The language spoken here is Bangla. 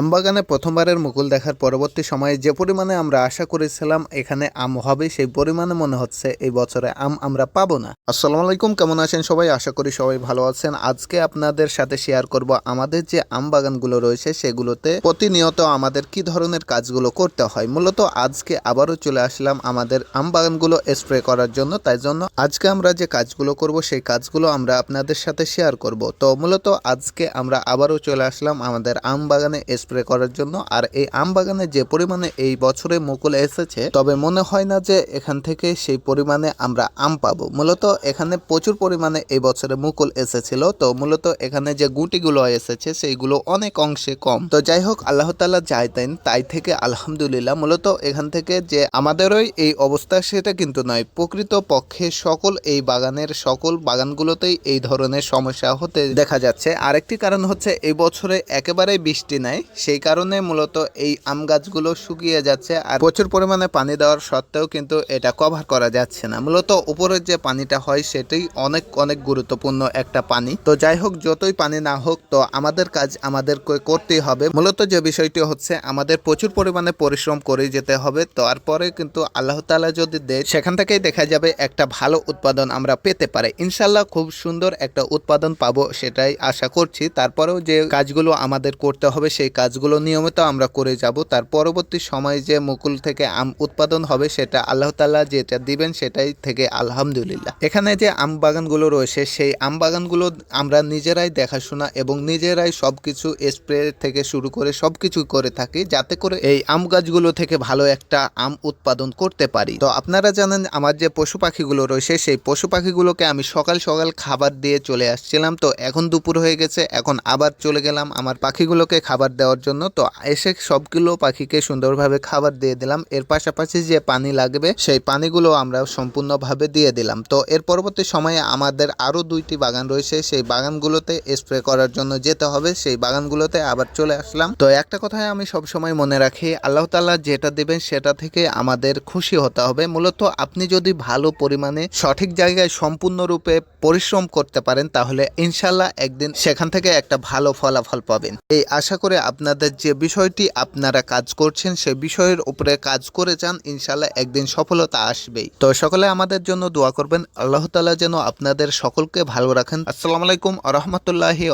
আমবাগানে প্রথমবারের মুকুল দেখার পরবর্তী সময়ে যে পরিমাণে আমরা আশা করেছিলাম এখানে আম হবে, সেই পরিমাণে মনে হচ্ছে এই বছরে আম আমরা পাবো না। আসসালামু আলাইকুম, কেমন আছেন সবাই? আশা করি সবাই ভালো আছেন। আজকে আপনাদের সাথে শেয়ার করব আমাদের যে আম বাগানগুলো রয়েছে, সেগুলোতে প্রতিনিয়ত আমাদের কি ধরনের কাজগুলো করতে হয়। মূলত আজকে আবারও চলে আসলাম আমাদের আম বাগানগুলো স্প্রে করার জন্য। তাই জন্য আজকে আমরা যে কাজগুলো করব, সেই কাজগুলো আমরা আপনাদের সাথে শেয়ার করব। তো মূলত আজকে আমরা আবারও চলে আসলাম আমাদের আম বাগানে স্প্রে করার জন্য। আর এই আম বাগানে যে পরিমাণে এই বছরে মুকুল এসেছে, তবে মনে হয় না যে এখান থেকে সেই পরিমাণে আমরা আম পাবো। মূলত এখানে প্রচুর পরিমাণে এই বছরে মুকুল এসেছিল। তো মূলত এখানে যে গুটিগুলো এসেছে, সেইগুলো অনেক অংশে কম। তো যাই হোক, আল্লাহ তালা চাইতেন তাই থেকে আলহামদুলিল্লাহ। মূলত এখান থেকে যে আমাদেরই এই অবস্থা, সেটা কিন্তু নয়। প্রকৃত পক্ষে সকল এই বাগানের সকল বাগানগুলোতেই এই ধরনের সমস্যা হতে দেখা যাচ্ছে। আরেকটি কারণ হচ্ছে, এই বছরে একেবারেই বৃষ্টি নাই। সেই কারণে মূলত এই আম গাছগুলো শুকিয়ে যাচ্ছে আর প্রচুর পরিমাণে পানি দেওয়ার সত্ত্বেও কিন্তু এটা কভার করা যাচ্ছে না। মূলত উপরের যে পানিটা হয় সেটাই অনেক অনেক গুরুত্বপূর্ণ একটা পানি। তো যাই হোক, যতই পানি না হোক, তো আমাদের কাজ আমাদেরকে করতেই হবে। মূলত যে বিষয়টি হচ্ছে, আমাদের প্রচুর পরিমাণে পরিশ্রম করে যেতে হবে। তারপরে কিন্তু আল্লাহ তাআলা যদি দেয়, সেখান থেকেই দেখা যাবে একটা ভালো উৎপাদন আমরা পেতে পারি। ইনশাল্লাহ খুব সুন্দর একটা উৎপাদন পাবো সেটাই আশা করছি। তারপরেও যে কাজগুলো আমাদের করতে হবে, সেই কাজগুলো নিয়মিত আমরা করে যাব। তার পরবর্তী সময়ে যে মুকুল থেকে আম উৎপাদন হবে সেটা আল্লাহ তাআলা যেটা দিবেন সেটাই থেকে আলহামদুলিল্লাহ। এখানে যে আম বাগানগুলো রয়েছে সেই আম বাগানগুলো আমরা নিজেরাই দেখাশোনা এবং নিজেরাই সব কিছু স্প্রে থেকে শুরু করে সব কিছু করে থাকি যাতে করে এই আম গাছগুলো থেকে ভালো একটা আম উৎপাদন করতে পারি। তো আপনারা জানেন আমার যে পশু পাখিগুলো রয়েছে সেই পশু পাখিগুলোকে আমি সকাল সকাল খাবার দিয়ে চলে আসছিলাম। তো এখন দুপুর হয়ে গেছে, এখন আবার চলে গেলাম। আমার পাখিগুলোকে খাবার দেওয়ার জন্য। তো এসে সবগুলো পাখিকে সুন্দরভাবে খাবার দিয়ে দিলাম। এর পাশাপাশি যে পানি লাগবে, সেই পানিগুলো আমরা সম্পূর্ণভাবে দিয়ে দিলাম। তো এর পরবর্তী সময়ে আমাদের আরও দুইটি বাগান রয়েছে। সেই বাগানগুলোতে স্প্রে করার জন্য যেতে হবে। সেই বাগানগুলোতে আবার চলে আসলাম। তো একটা কথাই আমি সবসময় মনে রাখি, আল্লাহ তাআলা যেটা দেবেন সেটা থেকে আমাদের খুশি হতে হবে। মূলত আপনি যদি ভালো পরিমাণে সঠিক জায়গায় সম্পূর্ণরূপে পরিশ্রম করতে পারেন, তাহলে ইনশাল্লাহ একদিন সেখান থেকে একটা ভালো ফলাফল পাবেন। এই আশা করে আপনাদের যে বিষয়টি আপনারা কাজ করছেন, সে বিষয়ের উপরে কাজ করে যান ইনশাল্লাহ একদিন সফলতা আসবেই। তো সকলে আমাদের জন্য দোয়া করবেন। আল্লাহ তালা যেন আপনাদের সকলকে ভালো রাখেন। আসসালামু আলাইকুম আ রহমতুল্লাহি